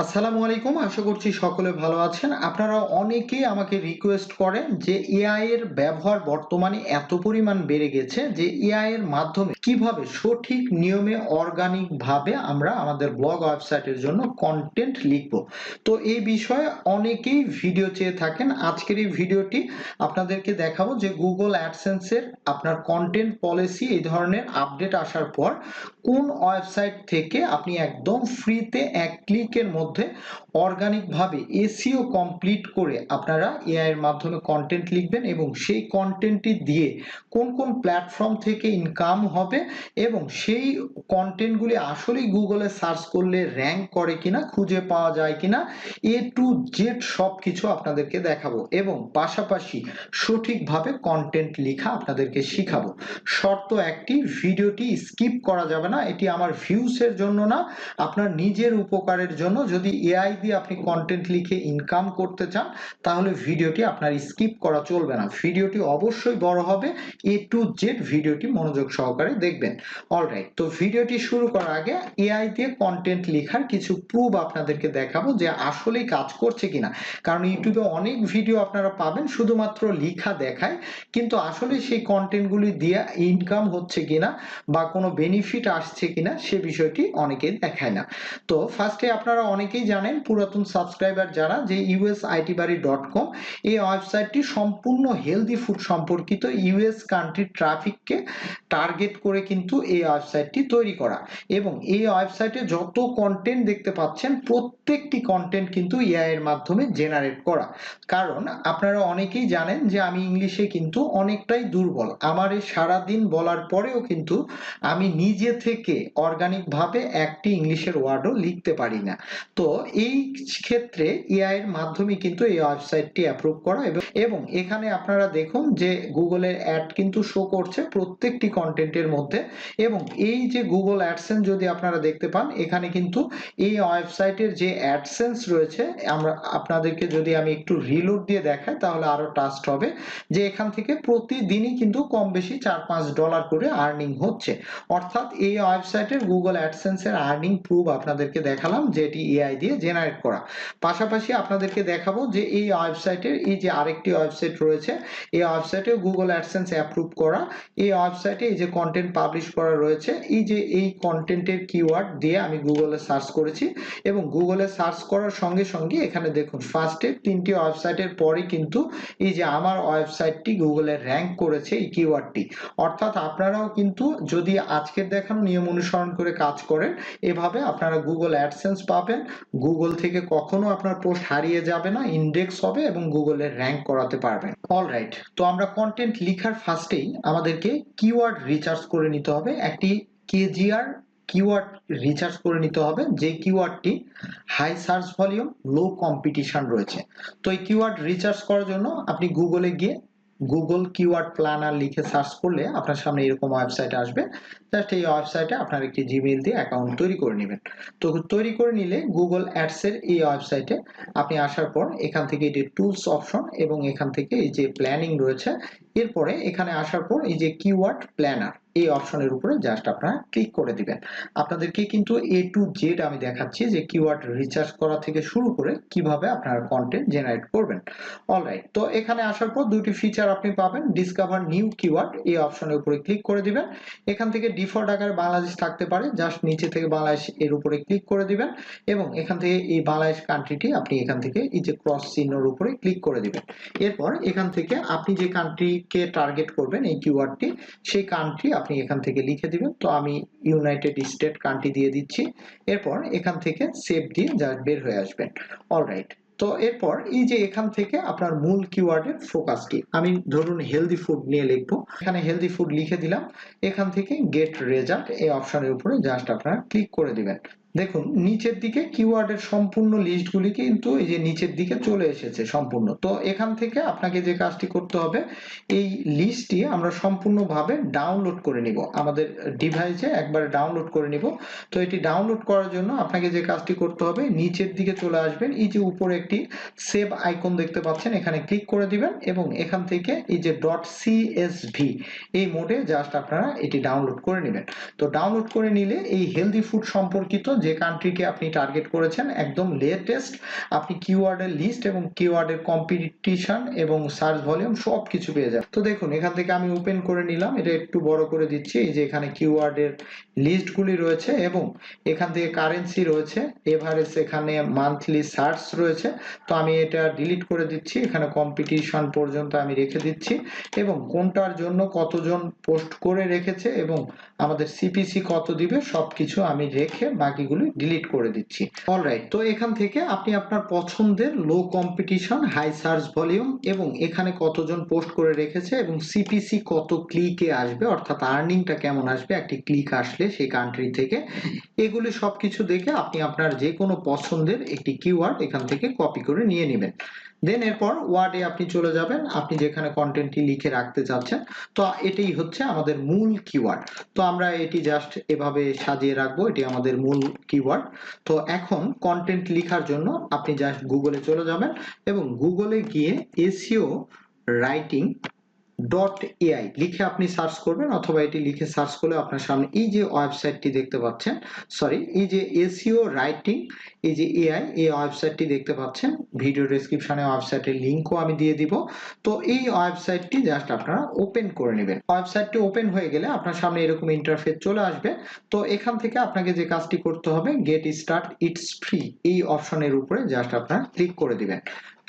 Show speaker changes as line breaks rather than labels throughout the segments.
আসসালামু আলাইকুম, আশা করছি সকলে ভালো আছেন। আপনারা অনেকেই আমাকে রিকোয়েস্ট করেন যে এআই এর ব্যবহার বর্তমানে এত পরিমাণ বেড়ে গেছে যে এআই এর মাধ্যমে কীভাবে সঠিক নিয়মে অর্গানিক ভাবে আমরা আমাদের ব্লগ ওয়েবসাইটের জন্য কন্টেন্ট লিখব। তো এই বিষয়ে অনেকেই ভিডিও চেয়ে থাকেন। আজকের এই ভিডিওটি আপনাদেরকে দেখাবো যে গুগল অ্যাডসেন্সের আপনার কন্টেন্ট পলিসি এই ধরনের আপডেট আসার পর কোন ওয়েবসাইট থেকে আপনি একদম ফ্রিতে এক ক্লিকের মধ্যে थे অর্গানিকভাবে এসিও কমপ্লিট করে আপনারা এআই এর মাধ্যমে কন্টেন্ট লিখবেন এবং সেই কন্টেন্টটি দিয়ে কোন কোন প্ল্যাটফর্ম থেকে ইনকাম হবে এবং সেই কন্টেন্টগুলি আসলেই গুগলে সার্চ করলে র্যাঙ্ক করে কিনা, খুঁজে পাওয়া যায় কিনা এ টু জেড সব কিছু আপনাদেরকে দেখাবো এবং পাশাপাশি সঠিকভাবে কন্টেন্ট লেখা আপনাদেরকে শিখাবো। শর্ত একটি, ভিডিওটি স্কিপ করা যাবে না, এটি আমার ভিউসের জন্য না, আপনার নিজের উপকারের জন্য। যদি এআই দিয়ে আপনি কন্টেন্ট লিখে ইনকাম করতে চান, তাহলে ভিডিওটি আপনার স্কিপ করা চলবে না। ভিডিওটি অবশ্যই বড় হবে। এ টু জেড ভিডিওটি মনোযোগ সহকারে দেখবেন। অলরাইট তো ভিডিওটি শুরু করার আগে এআই দিয়ে কন্টেন্ট লেখার কিছু প্রুফ আপনাদেরকে দেখাবো যে আসলেই কাজ করছে কিনা। কারণ ইউটিউবে অনেক ভিডিও আপনারা পাবেন, শুধুমাত্র লেখা দেখায়, কিন্তু আসলে সেই কন্টেন্টগুলি দিয়ে ইনকাম হচ্ছে কিনা বা কোনো বেনিফিট আসছে কিনা, সে বিষয়টি অনেকে দেখায় না। তো ফার্স্টে আপনারা অনেকেই জানেন পুরাতন সাবস্ক্রাইবার যারা, যে ইউএস আইটি বাড়ি ডট কম এই ওয়েবসাইটটি সম্পূর্ণ হেলদি ফুড সম্পর্কিত ইউএস কান্ট্রি ট্রাফিককে টার্গেট করে কিন্তু এই ওয়েবসাইটটি তৈরি করা। এবং এই ওয়েবসাইটে যত কন্টেন্ট দেখতে পাচ্ছেন, প্রত্যেকটি কন্টেন্ট কিন্তু এআই এর মাধ্যমে জেনারেট করা। কারণ আপনারা অনেকেই জানেন যে আমি ইংলিশে কিন্তু অনেকটাই দুর্বল। আমার এই সারাদিন বলার পরেও কিন্তু আমি নিজে থেকে অর্গানিকভাবে একটি ইংলিশের ওয়ার্ডও লিখতে পারি না। তো এই ক্ষেত্রে এআই এর মাধ্যমে কিন্তু এই ওয়েবসাইটটি অ্যাপ্রুভ করা এবং এখানে আপনারা দেখুন যে গুগলের অ্যাড কিন্তু শো করছে প্রত্যেকটি কন্টেন্টের মধ্যে এবং এই যে গুগল অ্যাডসেন্স যদি আপনারা দেখতে পান, এখানে কিন্তু এই ওয়েবসাইটের যে অ্যাডসেন্স রয়েছে, আমরা আপনাদেরকে যদি আমি একটু রিলোড দিয়ে দেখাই তাহলে আরও টাস্ট হবে যে এখান থেকে প্রতিদিনই কিন্তু কম বেশি চার পাঁচ ডলার করে আর্নিং হচ্ছে। অর্থাৎ এই ওয়েবসাইটের গুগল অ্যাডসেন্সের আর্নিং প্রুফ আপনাদেরকে দেখালাম, যেটি এআই দিয়ে জেনারেট করা। পাশাপাশি আপনাদেরকে দেখাবো যে এই ওয়েবসাইটের, এই যে আরেকটি ওয়েবসাইট রয়েছে, এই ওয়েবসাইটে গুগল অ্যাডসেন্স অ্যাপ্রুভ করা। এই ওয়েবসাইটে এই যে কন্টেন্ট পাবলিশ করা রয়েছে, এই যে এই কন্টেন্টের কিওয়ার্ড দিয়ে আমি গুগলে সার্চ করেছি এবং গুগলে সার্চ করার সঙ্গে সঙ্গে এখানে দেখুন ফার্স্টে তিনটি ওয়েবসাইটের পরে কিন্তু এই যে আমার ওয়েবসাইটটি গুগলে র্যাঙ্ক করেছে এই কিওয়ার্ডটি অর্থাৎ আপনারাও কিন্তু যদি আজকের দেখানো নিয়ম অনুসরণ করে কাজ করেন, এভাবে আপনারা গুগল অ্যাডসেন্স পাবেন গুগল থেকে কখনো আপনার পোস্ট হারিয়ে যাবে না ইন্ডেক্স হবে এবং গুগলে র্যাঙ্ক করাতে পারবেন। অলরাইট তো আমরা কন্টেন্ট লিখার ফার্স্টেই আমাদেরকে কিওয়ার্ড রিচার্জ করে নিতে হবে। একটি কেজিআর কিওয়ার্ড রিচার্জ করে নিতে হবে। যে কিওয়ার্ডটি high search volume low competition রয়েছে। তো এই কিওয়ার্ড রিচার্জ করার জন্য আপনি গুগলে গিয়ে গুগল কিওয়ার্ড প্ল্যানার লিখে সার্চ করলে আপনার সামনে এরকম ওয়েবসাইট আসবে। জাস্ট এই ওয়েবসাইটে আপনার একটি জিমেইল দিয়ে অ্যাকাউন্ট তৈরি করে নেবেন। তো তৈরি করে নিলে গুগল অ্যাডসের এই ওয়েবসাইটে আপনি আসার পর এখান থেকে এটি টুলস অপশন এবং এখান থেকে এই যে প্ল্যানিং রয়েছে এরপরে এখানে আসার পর এই যে কিওয়ার্ড প্ল্যানার এই অপশনের উপরে জাস্ট আপনারা ক্লিক করে দিবেন। আপনাদেরকে কিন্তু এ টু জেড আমি দেখাচ্ছি যে কিওয়ার্ড রিচার্জ করা থেকে শুরু করে কীভাবে আপনারা কন্টেন্ট জেনারেট করবেন। অলরাইট তো এখানে আসার পর দুটি ফিচার আপনি পাবেন ডিসকভার নিউ কিওয়ার্ড এই অপশনের উপরে ক্লিক করে দিবেন। এখান থেকে ডিফল্ট আকারে বাংলাদেশ থাকতে পারে জাস্ট নিচে থেকে বাংলাদেশ এর উপরে ক্লিক করে দিবেন এবং এখান থেকে এই বাংলাদেশ কান্ট্রিটি আপনি এখান থেকে এই যে ক্রস চিহ্নর উপরে ক্লিক করে দিবেন। এরপর এখান থেকে আপনি যে কান্ট্রিকে টার্গেট করবেন এই কিওয়ার্ডটি সেই কান্ট্রি আপনি এখান থেকে লিখে দিবেন। তো আমি ইউনাইটেড স্টেট কান্ট্রি দিয়ে দিচ্ছি। এরপর এখান থেকে সেভ দিয়ে যা বের হয়ে আসবেন অলরাইট তো এরপর এই যে এখান থেকে আপনার মূল কিওয়ার্ডের ফোকাস কি? আমি ধরুন হেলদি ফুড নিয়ে লিখব। এখানে হেলদি ফুড লিখে দিলাম। এখান থেকে গেট রেজাল্ট এই অপশনের উপরে জাস্ট আপনারা ক্লিক করে দিবেন। দেখুন, নিচের দিকে কিওয়ার্ডের সম্পূর্ণ লিস্টগুলি কিন্তু এই যে নিচের দিকে চলে এসেছে সম্পূর্ণ। তো এখান থেকে আপনাকে যে কাজটি করতে হবে, এই লিস্টটি আমরা সম্পূর্ণভাবে ডাউনলোড করে নিব। আমাদের ডিভাইসে একবার ডাউনলোড করে নিব। তো এটি ডাউনলোড করার জন্য আপনাকে যে কাজটি করতে হবে, নিচের দিকে চলে আসবেন। এই যে উপরে একটি সেভ আইকন দেখতে পাচ্ছেন, এখানে ক্লিক করে দিবেন এবং এখান থেকে এই যে. ডট সিএসভি এই মোডে জাস্ট আপনারা এটি ডাউনলোড করে নেবেন। তো ডাউনলোড করে নিলে এই হেলদি ফুড সম্পর্কিত যে কান্ট্রিকে আপনি টার্গেট করেছেন, একদম লেটেস্ট আপনি কিওয়ার্ডের লিস্ট এবং কিওয়ার্ডের কম্পিটিশন এবং সার্চ ভলিউম সব কিছু পেয়ে যাবেন। তো দেখুন, এখান থেকে আমি ওপেন করে নিলাম, এটা একটু বড় করে দিচ্ছি, এই যে এখানে কিওয়ার্ডের লিস্টগুলি রয়েছে এবং এখান থেকে কারেন্সি রয়েছে এভারেজ এখানে মান্থলি সার্চ রয়েছে, তো আমি এটা ডিলিট করে দিচ্ছি, এখানে কম্পিটিশন পর্যন্ত আমি রেখে দিচ্ছি এবং কোনটার জন্য কতজন পোস্ট করে রেখেছে এবং আমাদের সিপিসি কত দিবে, সবকিছু আমি রেখে বাকিগুলি ডিলিট করে দিচ্ছি। অলরাইট তো এখান থেকে আপনি আপনার পছন্দের low competition high search volume এবং এখানে কতজন পোস্ট করে রেখেছে এবং সিপিসি কত ক্লিকে আসবে, অর্থাৎ আর্নিংটা কেমন আসবে, একটি ক্লিক আসলে সেই কান্ট্রি থেকে। এগুলি সবকিছু দেখে আপনি আপনার যে কোনো পছন্দের একটি কিওয়ার্ড এখান থেকে কপি করে নিয়ে নেবেন। দেন এরপর ওয়ার্ডে আপনি চলে যাবেন। আপনি যেখানে কন্টেন্টটি লিখে রাখতে চাচ্ছেন। তো এটাই হচ্ছে আমাদের মূল কিওয়ার্ড তো আমরা এটি জাস্ট এভাবে সাজিয়ে রাখব। এটি আমাদের মূল কিওয়ার্ড তো এখন কন্টেন্ট লিখার জন্য আপনি জাস্ট গুগলে চলে যাবেন এবং গুগলে গিয়ে এসিও রাইটিং ডট এআই লিখে আপনি সার্চ করবেন অথবা এটি লিখে সার্চ করলে আপনার সামনে এই যে ওয়েবসাইটটি দেখতে পাচ্ছেন সরি এই যে এসিও রাইটিং এই যে এআই এই ওয়েবসাইটটি দেখতে পাচ্ছেন। ভিডিও ডেসক্রিপশনে ওয়েবসাইটের লিঙ্কও আমি দিয়ে দিব। তো এই ওয়েবসাইটটি জাস্ট আপনারা ওপেন করে নেবেন। ওয়েবসাইটটি ওপেন হয়ে গেলে আপনার সামনে এরকম ইন্টারফেস চলে আসবে। তো এখান থেকে আপনাকে যে কাজটি করতে হবে গেট স্টার্ট ইটস ফ্রি এই অপশনের উপরে জাস্ট আপনারা ক্লিক করে দিবেন।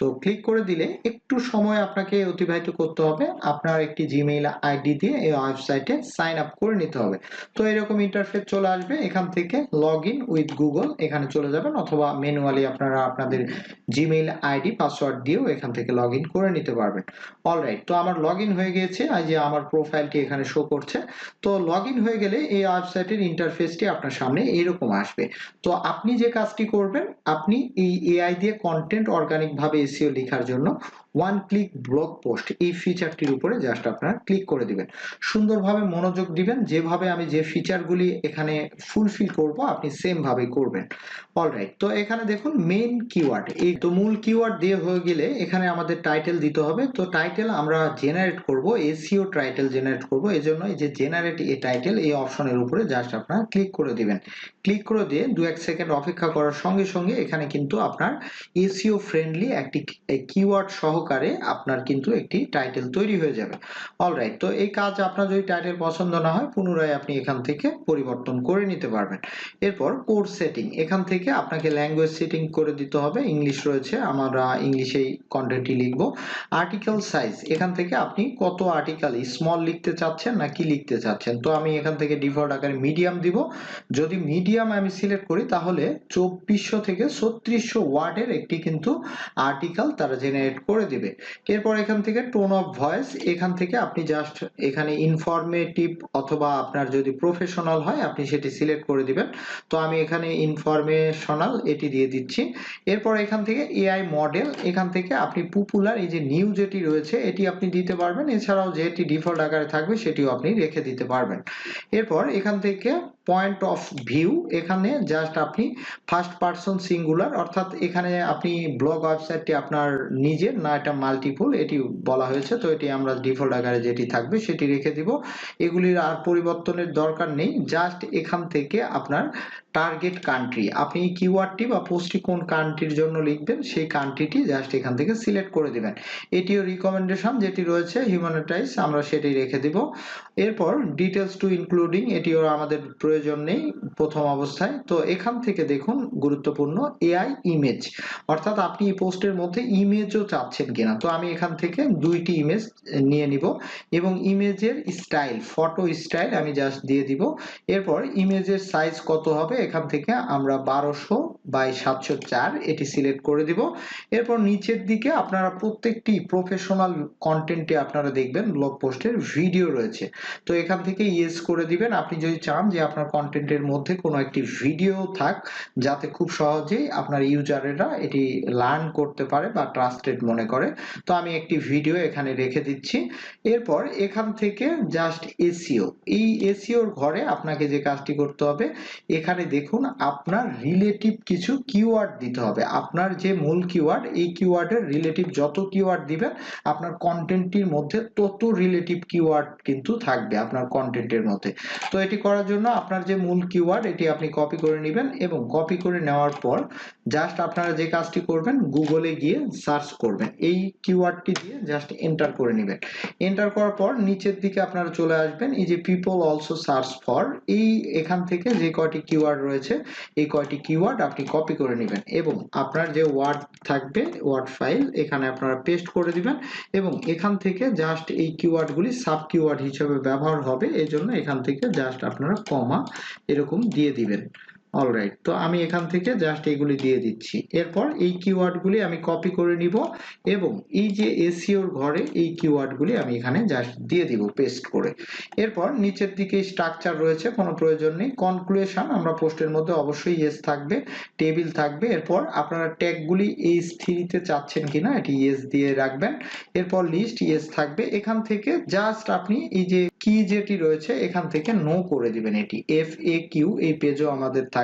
তো ক্লিক করে দিলে একটু সময় আপনাকে অতিবাহিত করতে হবে। আপনার একটি জিমেইল আইডি দিয়ে এই ওয়েবসাইটে সাইন আপ করে নিতে হবে। তো এরকম ইন্টারফেস চলে আসবে। এখান থেকে লগ ইন উইথ গুগল এখানে চলে যাবেন অথবা ম্যানুয়ালি আপনারা আপনাদের জিমেইল আইডি পাসওয়ার্ড দিয়েও এখান থেকে লগ ইন করে নিতে পারবেন। অলরাইট তো আমার লগ ইন হয়ে গিয়েছে। এই যে আমার প্রোফাইলটি এখানে শো করছে। তো লগ ইন হয়ে গেলে এই ওয়েবসাইটের ইন্টারফেসটি আপনার সামনে এরকম আসবে। তো আপনি যে কাজটি করবেন, আপনি এই এআই দিয়ে কন্টেন্ট অর্গানিক এসিও লেখার জন্য। ওয়ান ক্লিক ব্লগ পোস্ট এই ফিচারটির উপরে জাস্ট আপনারা ক্লিক করে দিবেন। সুন্দরভাবে মনোযোগ দিবেন, যেভাবে আমি যে ফিচারগুলি এখানে ফুলফিল করব, আপনি সেম ভাবে করবেন। অলরাইট তো এখানে দেখুন মেইন কিওয়ার্ড এই তো মূল কিওয়ার্ড দিয়ে হয়ে গেলে এখানে আমাদের টাইটেল দিতে হবে। তো টাইটেল আমরা জেনারেট করব এসিও টাইটেল জেনারেট করব। এই জন্য এই যে জেনারেট এ টাইটেল এই অপশনের উপরে জাস্ট আপনারা ক্লিক করে দিবেন। ক্লিক করে দিয়ে দু এক সেকেন্ড অপেক্ষা করার সঙ্গে সঙ্গে এখানে কিন্তু আপনার এসিও ফ্রেন্ডলি একটি কিওয়ার্ড সহকারে আপনার কিন্তু একটি টাইটেল তৈরি হয়ে যাবে। অলরাইট তো এই কাজ আপনার যদি টাইটেল পছন্দ না হয়, পুনরায় আপনি এখান থেকে পরিবর্তন করে নিতে পারবেন। এরপর কোর্স সেটিং এখান থেকে আপনাকে ল্যাঙ্গুয়েজ সেটিং করে দিতে হবে। ইংলিশ রয়েছে, আমরা ইংলিশেই কন্টেন্টটি লিখব। আর্টিকেল সাইজ এখান থেকে আপনি কত আর্টিকেল স্মল লিখতে চাচ্ছেন না কি লিখতে চাচ্ছেন? তো আমি এখান থেকে ডিফল্ট আকারে মিডিয়াম দিব। যদি মিডিয়াম আমি সিলেক্ট করি, তাহলে চব্বিশশো থেকে ছত্রিশশো ওয়ার্ডের একটি কিন্তু আর্টিকেল তারা জেনারেট করে দিবে। এরপর এখান থেকে টোন অফ ভয়েস এখান থেকে আপনি জাস্ট এখানে ইনফরমেটিভ অথবা আপনার যদি প্রফেশনাল হয়, আপনি সেটি সিলেক্ট করে দিবেন। তো আমি এখানে ইনফরমেশনাল এটি দিয়ে দিচ্ছি। এরপর এখান থেকে এআই মডেল এখান থেকে আপনি পপুলার এই যে নিউ যেটি রয়েছে, এটি আপনি দিতে পারবেন। এছাড়াও যেটি ডিফল্ট আকারে থাকবে, সেটিও আপনি রেখে দিতে পারবেন। এরপর এখান থেকে পয়েন্ট অফ ভিউ এখানে জাস্ট আপনি ফার্স্ট পার্সন সিঙ্গুলার অর্থাৎ এখানে আপনি ব্লগ ওয়েবসাইটটি আপনার নিজের, না এটা মাল্টিপল এটি বলা হয়েছে, তো এটি আমরা ডিফল্ট আকারে যেটি থাকবে সেটি রেখে দিব। এগুলির আর পরিবর্তনের দরকার নেই জাস্ট এখান থেকে আপনার টার্গেট কান্ট্রি আপনি কিওয়ার্ডটি বা পোস্টটি কোন কান্ট্রির জন্য লিখবেন, সেই কান্ট্রিটি জাস্ট এখান থেকে সিলেক্ট করে দিবেন। এটিও রিকমেন্ডেশন যেটি রয়েছে হিউম্যানিটাইজ আমরা সেটি রেখে দিব। এরপর ডিটেলস টু ইনক্লুডিং এটিও আমাদের প্রয়োজন নেই, প্রথম অবস্থায়। তো এখান থেকে দেখুন গুরুত্বপূর্ণ এআই ইমেজ অর্থাৎ আপনি এই পোস্টের মধ্যে ইমেজও চাচ্ছেন কিনা। তো আমি এখান থেকে দুইটি ইমেজ নিয়ে নিব এবং ইমেজের স্টাইল ফটো স্টাইল আমি জাস্ট দিয়ে দিব। এরপর ইমেজের সাইজ কত হবে এখান থেকে আমরা বারোশো বাই সাতশো চার এটি সিলেক্ট করে দিব। এরপর নিচের দিকে আপনারা প্রত্যেকটি প্রফেশনাল কন্টেন্টে আপনারা দেখবেন ব্লগ পোস্টের ভিডিও রয়েছে। তো এখান থেকে ইয়েস করে দিবেন। আপনি যদি চান যে আপনার কন্টেন্টের মধ্যে কোনো একটি ভিডিও থাক, যাতে খুব সহজেই আপনার ইউজারেরা এটি লার্ন করতে পারে বা ট্রাস্টেড মনে করে। তো আমি একটি ভিডিও এখানে রেখে দিচ্ছি। এরপর এখান থেকে জাস্ট এসিও এই এসিওর ঘরে আপনাকে যে কাজটি করতে হবে, এখানে দেখুন, আপনার রিলেটিভ কিছু কিওয়ার্ড দিতে হবে। আপনার যে মূল কিওয়ার্ড এই কিওয়ার্ডের রিলেটিভ যত কিওয়ার্ড দিবেন, আপনার কন্টেন্টটির মধ্যে তত রিলেটিভ কিওয়ার্ড কিন্তু থাকবে আপনার কন্টেন্টের মধ্যে। তো এটি করার জন্য আপনার যে মূল কিওয়ার্ড এটি আপনি কপি করে নেবেন এবং কপি করে নেওয়ার পর জাস্ট আপনারা যে কাজটি করবেন গুগলে গিয়ে সার্চ করবেন। এই কিওয়ার্ডটি দিয়ে জাস্ট এন্টার করে নেবেন। এন্টার করার পর নিচের দিকে আপনারা চলে আসবেন। এই যে পিপল অলসো সার্চ ফর এই এখান থেকে যে কয়টি কিওয়ার্ড রয়েছে, এই কয়টি কিওয়ার্ড আপনি কপি করে নেবেন এবং আপনার যে ওয়ার্ড থাকবে ওয়ার্ড ফাইল এখানে আপনারা পেস্ট করে দিবেন এবং এখান থেকে জাস্ট এই কিওয়ার্ডগুলি সাব কিওয়ার্ড হিসেবে ব্যবহার হবে। এই জন্য এখান থেকে জাস্ট আপনারা কমা এরকম দিয়ে দিবেন। অলরাইট তো আমি এখান থেকে জাস্ট এগুলি দিয়ে দিচ্ছি। এরপর এই কিওয়ার্ডগুলি আমি কপি করে নিব এবং এই যে এসিওর ঘরে এই কিওয়ার্ডগুলি আমি এখানে জাস্ট দিয়ে দিব পেস্ট করে। এরপর নিচের দিকে স্ট্রাকচার রয়েছে, কোনো প্রয়োজন নেই। কনক্লুশন আমরা পোস্টের মধ্যে অবশ্যই ইয়েস থাকবে টেবিল থাকবে। এরপর আপনারা ট্যাগগুলি এই স্থিরিতে চাচ্ছেন কিনা, এটি ইয়েস দিয়ে রাখবেন। এরপর লিস্ট ইয়েস থাকবে। এখান থেকে জাস্ট আপনি এই যে কি যেটি রয়েছে, এখান থেকে নো করে দিবেন এটি। এফ এ কিউ এই পেজও আমাদের থাকবে।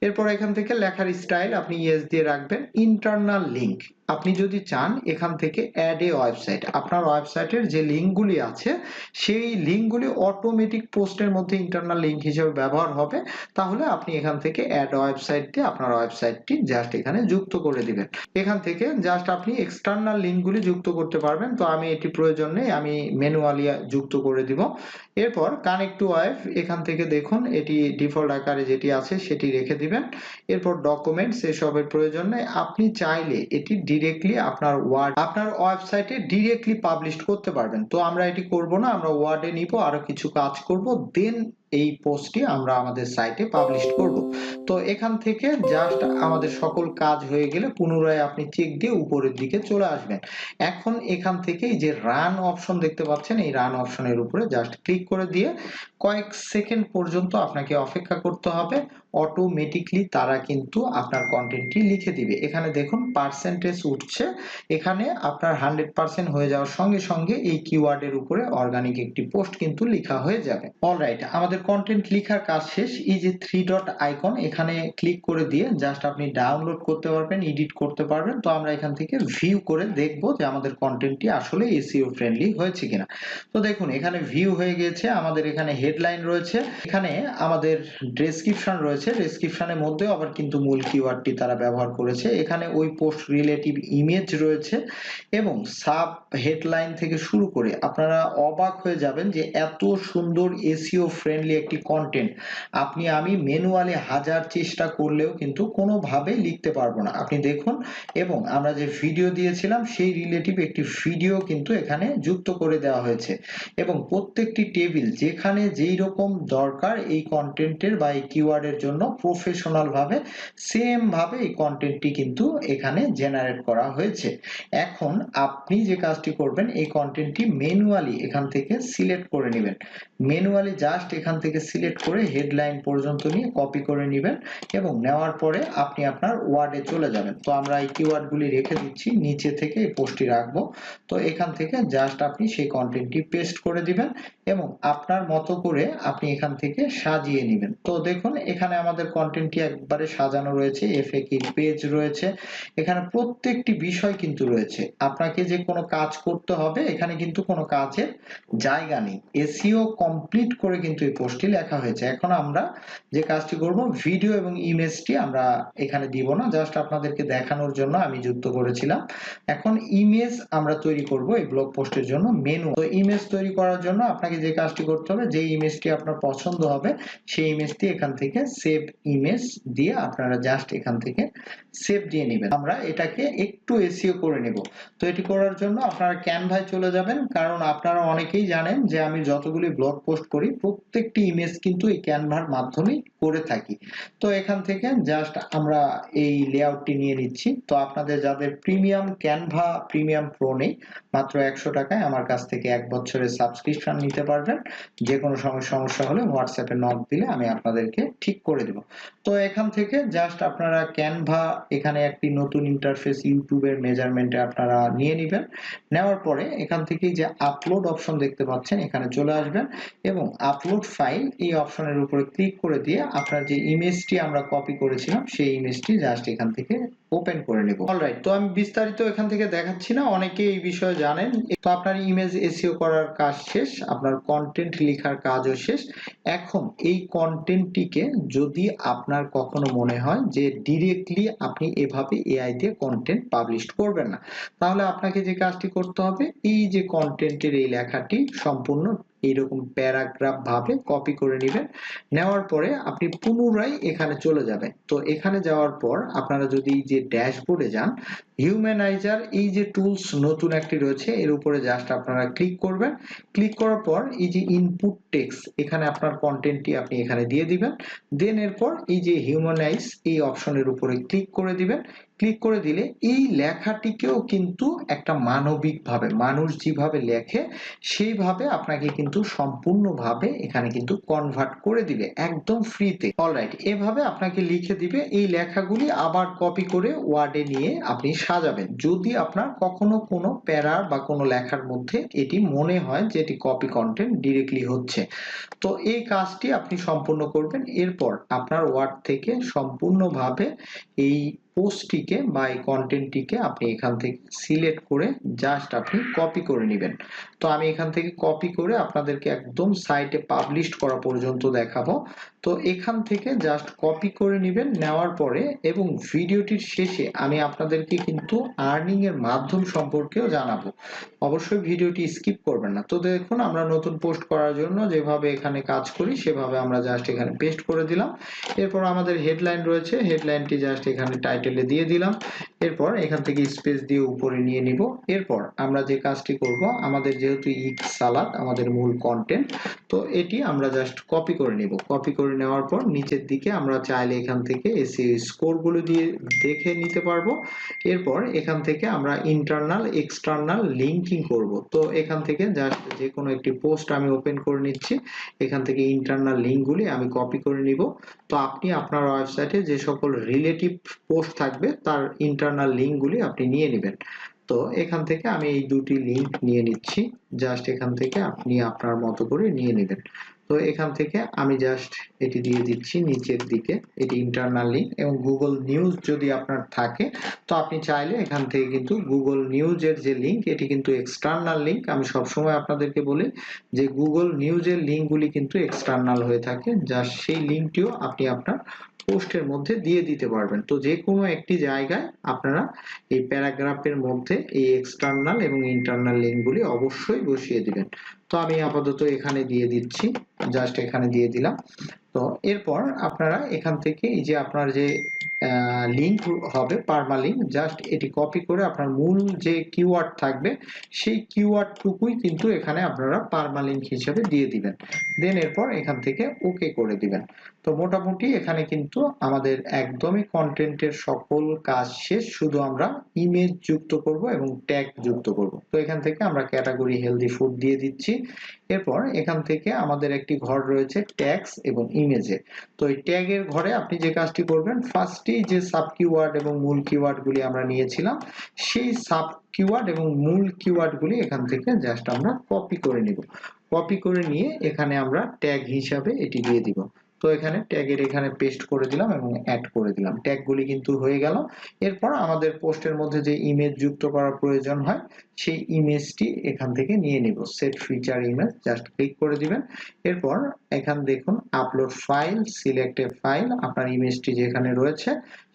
এরপর এখান থেকে লেখার স্টাইল আপনি ইয়েস দিয়ে রাখবেন। ইন্টারনাল লিংক আপনি যদি চান, এখান থেকে অ্যাড এ ওয়েবসাইট আপনার ওয়েবসাইটের যে লিঙ্কগুলি আছে, সেই লিঙ্কগুলি অটোমেটিক পোস্টের মধ্যে ইন্টারনাল লিঙ্ক হিসেবে ব্যবহার হবে। তাহলে আপনি এখান থেকে অ্যাড ওয়েবসাইট দিয়ে আপনার ওয়েবসাইটটি জাস্ট এখানে যুক্ত করে দিবেন। এখান থেকে জাস্ট আপনি এক্সটার্নাল লিঙ্কগুলি যুক্ত করতে পারবেন। তো আমি এটি প্রয়োজন নেই, আমি ম্যানুয়ালি যুক্ত করে দিব। এরপর কানেক্ট টু ওয়েব এখান থেকে দেখুন, এটি ডিফল্ট আকারে যেটি আছে, সেটি রেখে দিবেন। এরপর ডকুমেন্টস এসবের প্রয়োজন নেই। আপনি চাইলে এটি ডিরেক্টলি আপনার ওয়ার্ড আপনার ওয়েবসাইটে ডিরেক্টলি পাবলিশ করতে পারবেন। তো আমরা এটি করব না, আমরা ওয়ার্ডে নিব, আরও কিছু কাজ করব দেন এই পোস্টটি আমরা আমাদের সাইটে পাবলিশ করব। তো এখান থেকে জাস্ট আমাদের সকল কাজ হয়ে গেলে পুনরায় আপনি চেক দিয়ে উপরের দিকে চলে আসবেন। এখন এখান থেকে যে রান অপশন দেখতে পাচ্ছেন, এই রান অপশনের উপরে জাস্ট ক্লিক করে দিয়ে কয়েক সেকেন্ড পর্যন্ত আপনাকে অপেক্ষা করতে হবে। অটোমেটিকলি তারা কিন্তু আপনার কন্টেন্টটি লিখে দিবে। এখানে দেখুন পার্সেন্টেজ উঠছে। এখানে আপনার হান্ড্রেড পার্সেন্ট হয়ে যাওয়ার সঙ্গে সঙ্গে এই কিওয়ার্ডের উপরে অর্গানিক একটি পোস্ট কিন্তু লেখা হয়ে যাবে। অলরাইট আমাদের কন্টেন্ট লেখার কাজ শেষ, এই যে থ্রি ডট আইকন এখানে ক্লিক করে দিয়ে জাস্ট আপনি ডাউনলোড করতে পারবেন এডিট করতে পারবেন। তো আমরা এখান থেকে ভিউ করে দেখব যে আমাদের কন্টেন্টটি আসলে এসিও ফ্রেন্ডলি হয়েছে কিনা। তো দেখুন, এখানে ভিউ হয়ে গেছে, আমাদের এখানে হেডলাইন রয়েছে, এখানে আমাদের ডেসক্রিপশন রয়েছে ডেসক্রিপশনের মধ্যে আবার কিন্তু মূল কিওয়ার্ডটি তারা ব্যবহার করেছে। এখানে ওই পোস্ট রিলেটিভ ইমেজ রয়েছে এবং সাব হেডলাইন থেকে শুরু করে আপনারা অবাক হয়ে যাবেন যে এত সুন্দর এসিও ফ্রেন্ডলি একটি কন্টেন্ট আপনি, আমি ম্যানুয়ালি হাজার চেষ্টা করলেও কিন্তু কোনোভাবেই লিখতে পারব না। আপনি দেখুন, এবং আমরা যে ভিডিও দিয়েছিলাম, সেই রিলেটিভ একটি ভিডিও কিন্তু এখানে যুক্ত করে দেওয়া হয়েছে। এবং প্রত্যেকটি টেবিল যেখানে যেই রকম দরকার এই কন্টেন্টের বা এই কিওয়ার্ডের জন্য প্রফেশনাল ভাবে সেম ভাবে এই কন্টেন্টটি কিন্তু এখানে জেনারেট করা হয়েছে। এখন আপনি যে কাজটি করবেন, এই কন্টেন্টটি ম্যানুয়ালি এখান থেকে সিলেক্ট করে নেবেন। ম্যানুয়ালি জাস্ট এখান থেকে সিলেক্ট করে হেডলাইন পর্যন্ত নিয়ে কপি করে নেবেন এবং নেওয়ার পরে আপনি আপনার ওয়ার্ডে চলে যাবেন। তো আমরা এই কিওয়ার্ডগুলি রেখে দিচ্ছি, নিচে থেকে এই পোস্টটি রাখব। তো এখান থেকে জাস্ট আপনি সেই কন্টেন্টটি পেস্ট করে দিবেন এবং আপনার মতো করে আপনি এখান থেকে সাজিয়ে নেবেন। তো দেখুন, এখানে আমাদের কন্টেন্টটি একবারে সাজানো রয়েছে এফএকি পেজ রয়েছে। এখানে প্রত্যেকটি বিষয় কিন্তু রয়েছে। আপনাকে যে কোনো কাজ করতে হবে, এখানে কিন্তু কোনো কাজের জায়গা নেই। এসিও কমপ্লিট করে কিন্তু এই পোস্টটি লেখা হয়েছে। এখন আমরা যে কাজটি করব, ভিডিও এবং ইমেজটি আমরা এখানে দিব না, জাস্ট আপনাদেরকে দেখানোর জন্য আমি যুক্ত করেছিলাম। এখন ইমেজ আমরা তৈরি করব এই ব্লগ পোস্টের জন্য, মেনু। তো ইমেজ তৈরি করার জন্য আপনাকে যে কাজটি করতে হবে, যে ইমেজটি আপনার পছন্দ হবে, সেই ইমেজটি এখান থেকে সেভ ইমেজ দিয়ে আপনারা জাস্ট এখান থেকে সেভ দিয়ে নেবেন। আমরা এটাকে একটু এসিও করে নেব। তো এটি করার জন্য আপনারা ক্যানভায় চলে যাবেন, কারণ আপনারা অনেকেই জানেন যে আমি যতগুলি ব্লগ পোস্ট করি, প্রত্যেকটি ইমেজ কিন্তু এই ক্যানভার মাধ্যমে করে থাকি। তো এখান থেকে জাস্ট আমরা এই লেআউটটি নিয়ে নিচ্ছি। তো আপনাদের যাদের প্রিমিয়াম ক্যানভা প্রিমিয়াম প্রো নেই মাত্র একশো টাকায় আমার কাছ থেকে এক বছরের সাবস্ক্রিপশন নিতে পারবেন। যে কোনো সমস্যা হলে হোয়াটসঅ্যাপে নক দিলে আমি আপনাদেরকে ঠিক করে দেব। তো এখান থেকে জাস্ট আপনারা ক্যানভা এখানে একটি নতুন ইন্টারফেস ইউটিউবের মেজারমেন্টে আপনারা নিয়ে নেবেন। নেওয়ার পরে এখান থেকে যে আপলোড অপশন দেখতে পাচ্ছেন, এখানে চলে আসবেন এবং আপলোড ফাইল এই অপশনের উপরে ক্লিক করে দিয়ে আপনার যে ইমেজটি আমরা কপি করেছিলাম, সেই ইমেজটি জাস্ট এখান থেকে ওপেন করে নেব। অলরাইট তো আমি বিস্তারিত এখান থেকে দেখাচ্ছি না অনেকে এই বিষয়ে জানেন। তো আপনার ইমেজ এসিও করার কাজ শেষ, আপনার কন্টেন্ট লেখার কাজও শেষ। এখন এই কন্টেন্টটিকে যদি আপনার কখনো মনে হয় যে ডিরেক্টলি আপনি এভাবে এআই দিয়ে কন্টেন্ট পাবলিশ করবেন না, তাহলে আপনাকে যে কাজটি করতে হবে, এই যে কন্টেন্টের এই লেখাটি সম্পূর্ণ এইরকম প্যারাগ্রাফ ভাবে কপি করে নেবেন। নেওয়ার পরে আপনি পুনরায় এখানে চলে যাবেন। তো এখানে যাওয়ার পর আপনারা যদি যে ড্যাশবোর্ডে যান হিউম্যানাইজার এই যে টুলস নতুন একটি রয়েছে, এর উপরে জাস্ট আপনারা ক্লিক করবেন। ক্লিক করার পর এই যে ইনপুট টেক্স এখানে আপনার কন্টেন্টটি আপনি এখানে দিয়ে দিবেন। দেন এরপর এই যে হিউম্যানাইজ এই অপশনের উপরে ক্লিক করে দিবেন। ক্লিক করে দিলে এই লেখাটিকেও কিন্তু একটা মানবিক ভাবে মানুষ যেভাবে লেখে, সেইভাবে আপনাকে কিন্তু সম্পূর্ণভাবে এখানে কিন্তু কনভার্ট করে দিবে, একদম ফ্রিতে অলরাইট এভাবে আপনাকে লিখে দিবে, এই লেখাগুলি আবার কপি করে ওয়ার্ডে নিয়ে আপনি সাজাবেন যদি আপনার কখনো কোনো প্যারা বা কোনো লেখার মধ্যে এটি মনে হয় যে এটি কপি কন্টেন্ট ডিরেক্টলি হচ্ছে, তো এই কাজটি আপনি সম্পূর্ণ করবেন। এরপর আপনার ওয়ার্ড থেকে সম্পূর্ণভাবে এই পোস্টটিকে বা এই কন্টেন্টটিকে আপনি এখান থেকে সিলেক্ট করে জাস্ট আপনি কপি করে নেবেন। তো আমি এখান থেকে কপি করে আপনাদেরকে একদম সাইটে পাবলিশ করা পর্যন্ত দেখাবো। তো এখান থেকে জাস্ট কপি করে নেবেন, নেওয়ার পরে এবং ভিডিওটির শেষে আমি আপনাদেরকে কিন্তু আর্নিং এর মাধ্যম সম্পর্কেও জানাব। অবশ্যই ভিডিওটি স্কিপ করবেন না। তো দেখুন, আমরা নতুন পোস্ট করার জন্য যেভাবে এখানে কাজ করি, সেভাবে আমরা জাস্ট এখানে পেস্ট করে দিলাম। এরপর আমাদের হেডলাইন রয়েছে। হেডলাইনটি জাস্ট এখানে টাইটেলে দিয়ে দিলাম। এরপর এখান থেকে স্পেস দিয়ে উপরে নিয়ে নিব। এরপর আমরা যে কাজটি করব, আমাদের যেহেতু ইক সালাদ আমাদের মূল কন্টেন্ট তো এটি আমরা জাস্ট কপি করে নিব। কপি করে নেওয়ার পর নিচের দিকে আমরা চাইলে এখান থেকে এসি স্কোরগুলো দিয়ে দেখে নিতে পারব। এরপর এখান থেকে আমরা ইন্টারনাল এক্সটার্নাল লিঙ্কিং করব। তো এখান থেকে জাস্ট যে কোনো একটি পোস্ট আমি ওপেন করে নিচ্ছি, এখান থেকে ইন্টারনাল লিঙ্কগুলি আমি কপি করে নিব। তো আপনি আপনার ওয়েবসাইটে যে সকল রিলেটিভ পোস্ট থাকবে, তার ইন্টারনাল লিঙ্কগুলি আপনি নিয়ে নেবেন। তো এখান থেকে আমি এই দুটি লিঙ্ক নিয়ে নিচ্ছি। জাস্ট এখান থেকে আপনি আপনার মতো করে নিয়ে নেবেন। তো এখান থেকে আমি জাস্ট এটি দিয়ে দিচ্ছি নিচের দিকে। এটি ইন্টারনাল লিঙ্ক এবং গুগল নিউজ যদি আপনার থাকে, তো আপনি চাইলে এখান থেকে কিন্তু গুগল নিউজের যে লিঙ্ক এটি কিন্তু এক্সটার্নাল লিঙ্ক আমি সবসময় আপনাদেরকে বলি যে গুগল নিউজের লিঙ্কগুলি কিন্তু এক্সটার্নাল হয়ে থাকে জাস্ট সেই লিঙ্কটিও আপনি আপনার পোস্টের মধ্যে দিয়ে দিতে পারবেন। তো যে কোনো একটি জায়গায় আপনারা এই প্যারাগ্রাফের মধ্যে এই এক্সটার্নাল এবং ইন্টারনাল লিঙ্কগুলি অবশ্যই বসিয়ে দিবেন। তো আমি আপাতত এখানে দিয়ে দিচ্ছি জাস্ট এখানে দিয়ে দিলাম। তো এরপর আপনারা এখান থেকে এই যে আপনার যে লিঙ্ক হবে পারমালিঙ্ক জাস্ট এটি কপি করে আপনার মূল যে কিওয়ার্ড থাকবে, সেই কিওয়ার্ডটুকুই কিন্তু এখানে আপনারা পারমালিঙ্ক হিসেবে দিয়ে দিবেন। দেন এরপর এখান থেকে ওকে করে দিবেন। তো মোটামুটি এখানে কিন্তু আমাদের একদমই কন্টেন্টের সকল কাজ শেষ, শুধু আমরা ইমেজ যুক্ত করব এবং ট্যাগ যুক্ত করব। তো এখান থেকে আমরা ক্যাটাগরি হেলদি ফুড দিয়ে দিচ্ছি। এরপর এখান থেকে আমাদের একটি ঘর রয়েছে ট্যাক্স এবং ইমেজে তো এই ট্যাগের ঘরে আপনি যে কাজটি করবেন ফার্স্টেই যে সাব কিওয়ার্ড এবং মূল কিওয়ার্ডগুলি আমরা নিয়েছিলাম, সেই সাব কিওয়ার্ড এবং মূল কিওয়ার্ডগুলি এখান থেকে জাস্ট আমরা কপি করে নিব। কপি করে নিয়ে এখানে আমরা ট্যাগ হিসাবে এটি দিয়ে দিব। তো এখানে ট্যাগের এখানে পেস্ট করে দিলাম এবং অ্যাড করে দিলাম। ট্যাগগুলি কিন্তু হয়ে গেল। এরপর আমাদের পোস্টের মধ্যে যে ইমেজ যুক্ত করার প্রয়োজন হয়, সেই ইমেজটি এখান থেকে নিয়ে নিব। Set feature image just click করে দিবেন। এরপর এখান দেখুন upload file select a file আপনার ইমেজটি যেখানে রয়েছে,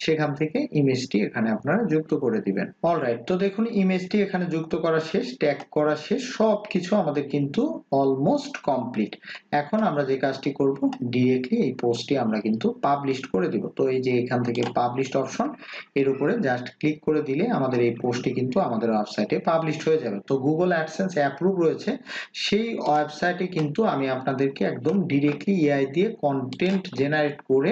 সেখান থেকে ইমেজটি এখানে আপনারা যুক্ত করে দিবেন। অলরাইট তো দেখুন ইমেজটি এখানে যুক্ত করা শেষ ট্যাগ করা শেষ সব কিছু আমাদের কিন্তু অলমোস্ট কমপ্লিট এখন আমরা যে কাজটি করব ডিরেক্টলি এই পোস্টটি আমরা কিন্তু পাবলিশ করে দিব। তো এই যে এখান থেকে পাবলিশ অপশন এর উপরে জাস্ট ক্লিক করে দিলে আমাদের এই পোস্টটি কিন্তু আমাদের ওয়েবসাইটে পাবলিশ হয়ে যাবে। তো গুগল অ্যাডসেন্স অ্যাপ্রুভ রয়েছে, সেই ওয়েবসাইটে কিন্তু আমি আপনাদেরকে একদম ডিরেক্টলি এআই দিয়ে কন্টেন্ট জেনারেট করে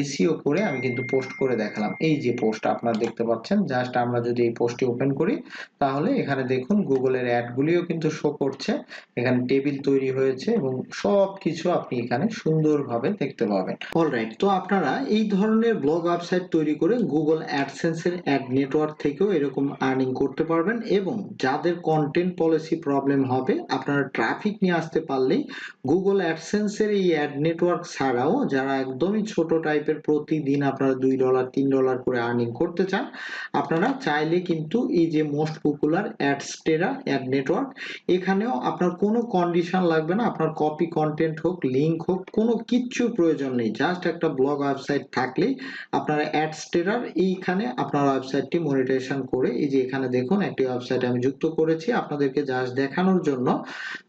এসিও করে আমি কিন্তু পোস্ট করে দেখালাম। এই যে পোস্ট আপনারা দেখতে পাচ্ছেন জাস্ট আমরা যদি এই পোস্টটি ওপেন করি, তাহলে এখানে দেখুন গুগলের অ্যাডগুলিও কিন্তু শো করছে। এখানে টেবিল তৈরি হয়েছে এবং সব কিছু আপনি এখানে সুন্দরভাবে দেখতে পাবেন অলরাইট তো আপনারা এই ধরনের ব্লগ ওয়েবসাইট তৈরি করে গুগল অ্যাডসেন্সের অ্যাড নেটওয়ার্ক থেকেও এরকম আর্নিং করতে পারবেন এবং যাদের কন্টেন্ট পলিসি প্রবলেম হবে, আপনারা ট্রাফিক নিয়ে আসতে পারলেই গুগল অ্যাডসেন্স অডিয়েন্সের এই অ্যাড নেটওয়ার্ক ছাড়াও যারা একদমই ছোট টাইপের প্রতিদিন আপনারা দুই ডলার তিন ডলার করে আর্নিং করতে চান, আপনারা চাইলে কিন্তু এই যে most popular Adsterra ad network এখানেও আপনার কোনো কন্ডিশন লাগবে না। আপনার কপি কন্টেন্ট হোক লিঙ্ক হোক, কোনো কিচ্ছু প্রয়োজন নেই। জাস্ট একটা ব্লগ ওয়েবসাইট থাকলেই আপনারা অ্যাডস্টেরার এইখানে আপনার ওয়েবসাইটটি মনিটাইজেশন করে এই যে এখানে দেখুন একটি ওয়েবসাইট আমি যুক্ত করেছি আপনাদেরকে জাস্ট দেখানোর জন্য।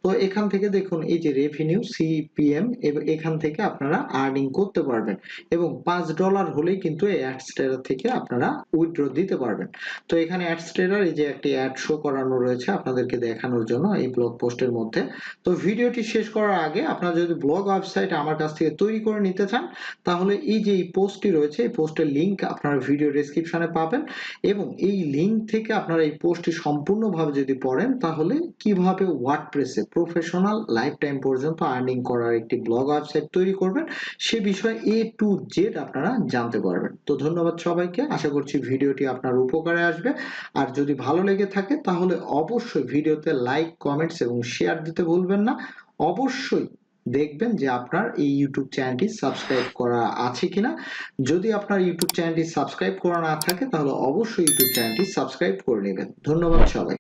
তো এখান থেকে দেখুন এই যে রেভিনিউ সিপিএম এখান থেকে আপনারা আর্নিং করতে পারবেন। এবং পাঁচ ডলার হলেই কিন্তু এই অ্যাডস্টেরার থেকে আপনারা উইথড্র দিতে পারবেন। তো এখানে অ্যাডস্টেরার এই যে একটি অ্যাড শো করানো রয়েছে আপনাদেরকে দেখানোর জন্য এই ব্লগ পোস্টের মধ্যে। তো ভিডিওটি শেষ করার আগে আপনারা যদি ব্লগ ওয়েবসাইট আমার কাছ থেকে তৈরি করে নিতে চান, তাহলে এই যে এই পোস্টটি রয়েছে, এই পোস্টের লিঙ্ক আপনারা ভিডিও ডেসক্রিপশনে পাবেন। এবং এই লিঙ্ক থেকে আপনারা এই পোস্টটি সম্পূর্ণভাবে যদি পড়েন, তাহলে কীভাবে ওয়ার্ডপ্রেসে প্রফেশনাল লাইফ টাইম পর্যন্ত আর্নিং করার একটি ব্লগ ওয়েবসাইট তৈরি করবেন, সে বিষয়ে এ টু জেড আপনারা জানতে পারবেন। তো ধন্যবাদ সবাইকে, আশা করছি ভিডিওটি আপনার উপকারে আসবে। আর যদি ভালো লেগে থাকে, তাহলে অবশ্যই ভিডিওতে লাইক কমেন্টস এবং শেয়ার দিতে ভুলবেন না। অবশ্যই দেখবেন যে আপনার এই ইউটিউব চ্যানেলটি সাবস্ক্রাইব করা আছে কিনা। যদি আপনার ইউটিউব চ্যানেলটি সাবস্ক্রাইব করা না থাকে, তাহলে অবশ্যই ইউটিউব চ্যানেলটি সাবস্ক্রাইব করে নেবেন। ধন্যবাদ সবাই